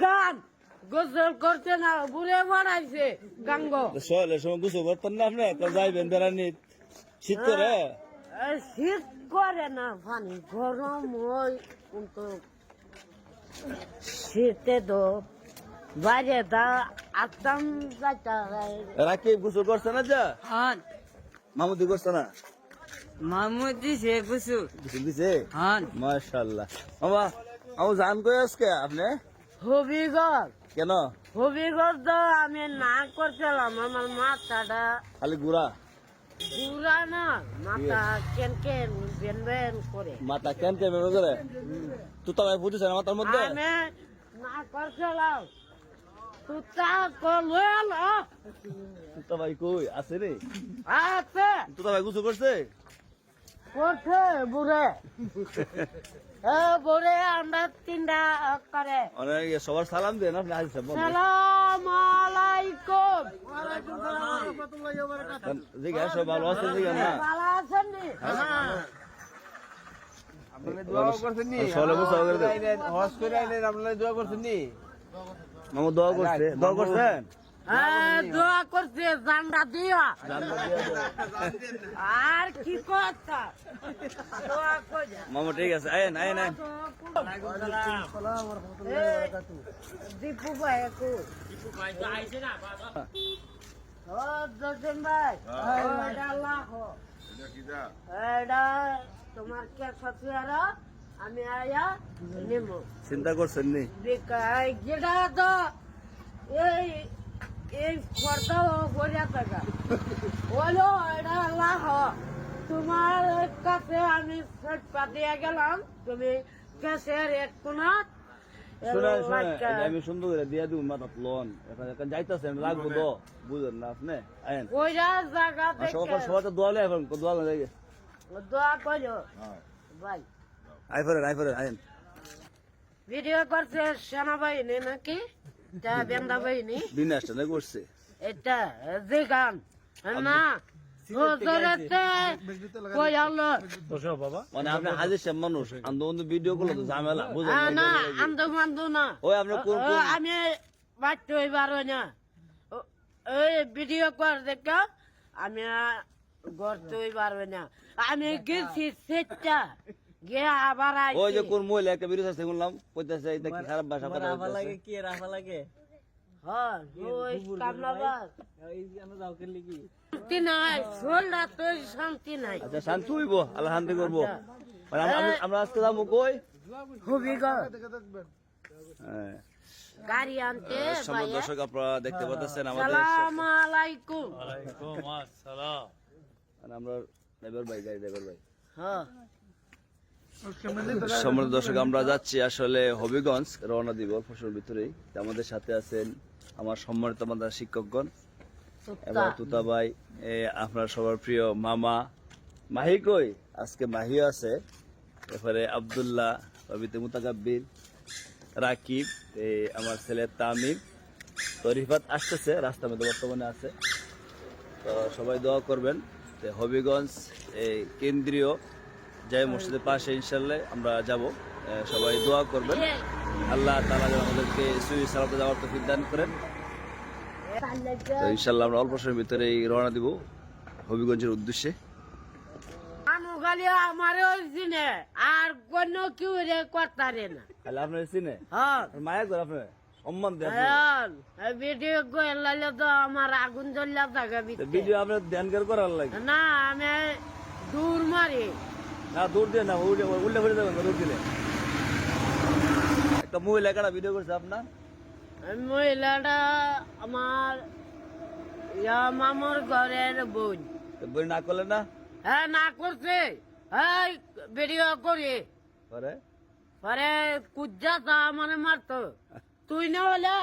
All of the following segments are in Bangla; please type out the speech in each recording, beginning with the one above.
গান গোসল করতে না বুড়ে বানাইছে গাঙ্গ। সকালের সময় গুছো করতেন না আপনি? তো যাইবেন বেড়ানি শীত করে? এ, শীত করে না পানি গরম হয় কিন্তু শীতে তো বাইরে তা আত্মাম যাইতা রাকিব গুছো করছে না যা? হন মামুদি করছে না? মামুদ দিছে গুসু গুছো দিছে? হন মাশাআল্লাহ। মামা আমু জান কই আজকে আপনি? হবিগর কেন? হবিগর তো আমি না করছিলাম আমার মাথাটা খালি গুড়া? পুরা না মাথা কেন কেন বেন বেন করে। মাথা কেন কেন বের করে? তুই তো ভাই বুঝিস না মাথার মধ্যে। আমি না করছিলাম। তুই তা করলে তুই তো ভাই কই আছে রে? আছে। তুই তো ভাই গুছো করছে? করছে বুড়ে। এ বুড়ে আমরা তিনটা করে। অনেক সবার সালাম দেন আপনি আজ সব সালাম আলাইকুম। জিগা সব ভালো আছে ভালো আছেন আইলেন আপনারা দোয়া করছেন দোয়া করছেন? হ্যাঁ, দোয়া করছে জান্ডা দিয়া আর কি কথা? দোয়া ঠিক আছে আয়েন আয়েন আয়েন। দীপু ভাই ও দর্শন ভাই এটা লাখ এটা তোমার কে আমি আয়া নিম। চিন্তা করছেন নি? যেটা তো এই এই খরচা করিয়া থাকা। বলো এটা লাখ তোমার কাছে আমি সেট পাতিয়া গেলাম। তুমি কেসে রেট কোনা শুনেন শুনেন এটা আমি সুন্দর করে দিয়ে দিব মাথা লোন। এখন এখন যাইতেছেন লাগবো তো বুঝেন না আপনি? আয়েন। ওইটা জায়গা সকাল সবাই তো দোয়ালে এখন দোয়ালে যাই। দোয়া করো ভাই। আই ফেরেন আই ফেরেন আয়েন। ভিডিও করছে সেনাবাহিনী নাকি? এটা বেন্দা বাহিনী? বিনাশটা না করছে এটা যে গান। না হুজুরেতে কই হলো মানে কোন আমি বাচ্চা হইবার না। ওই ভিডিও কর দেখা। আমি না। আমি গেছি সেটটা। গিয়ে আবার ওই যে কোন মহিলা একটা বিরোধ আছে শুনলাম কইতাছে এটা কি খারাপ ভাষা কথা রাফা লাগে কি রাফা লাগে? হ্যাঁ ওই যাও শান্তি নাই শান্তি নাই। আচ্ছা শান্তি হইব করব। মানে আমরা- আমরা- আমরা আজকে যাব কই? হবিগর হ্যাঁ। গাড়ি আনতে সম্মান দর্শক আপনারা দেখতে পাচ্ছেন আমাদের আলাইকুম। আমরা ড্রাইভার ভাই গাড়ি ড্রাইভার ভাই। হ্যাঁ। সম্মানিত দর্শক আমরা যাচ্ছি আসলে হবিগঞ্জ রওনা দিব ফসল ভিতরেই। আমাদের সাথে আছেন আমার সম্মানিত আমাদের শিক্ষকগণ এবং তুতা ভাই আপনার সবার প্রিয় মামা। মাহি কই? আজকে মাহিও আছে। এরপরে আবদুল্লাহ রবিতে মুতাকাব্বির। রাকিব আমার ছেলে তামিম। তো রিফাত আসতেছে রাস্তার মধ্যে বর্তমানে আছে। তো সবাই দোয়া করবেন হবিগঞ্জ এই কেন্দ্রীয় জয় মসজিদের পাশে ইনশাল্লাহ আমরা যাব। সবাই দোয়া করবেন। আল্লাহ তালা যেন আমাদেরকে সুই সালাতে যাওয়ার তফিক দান করেন। ইনশাল্লাহ আমরা অল্প সময়ের ভিতরে রওনা দিব হবিগঞ্জের উদ্দেশ্যে। আমার ওই দিনে আর কোন কেউ রে করতারে না। তাহলে আপনার চিনে? হ্যাঁ। মায়া করে আপনার? সম্মান দেন হ্যাঁ, ভিডিও তো আমার আগুন জ্বললা থাকা ভিডিও আপনার ধ্যান করার লাগে। না আমি দূর মারি। না দৌড় দিয়ে না উল্টে উল্টে ফেলে দেবেন দৌড় দিলে। একটা মহিলা কাটা ভিডিও করছে আপনার। মহিলাটা আমার ইয়া মামুর ঘরের বোন। বই না করলে না? হ্যাঁ না করছে। হ্যাঁ ভিডিও করি। পরে? পরে কুজ্জা তা মানে মারতো। তুই না হলে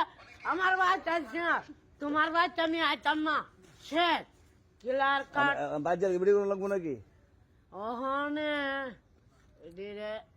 আমার বাচ্চা আসছে না। তোমার বাচ্চা আমি আইতাম না। শেষ। কিলার কাট বাজার ভিডিও লাগবো নাকি? Aha ne? Dire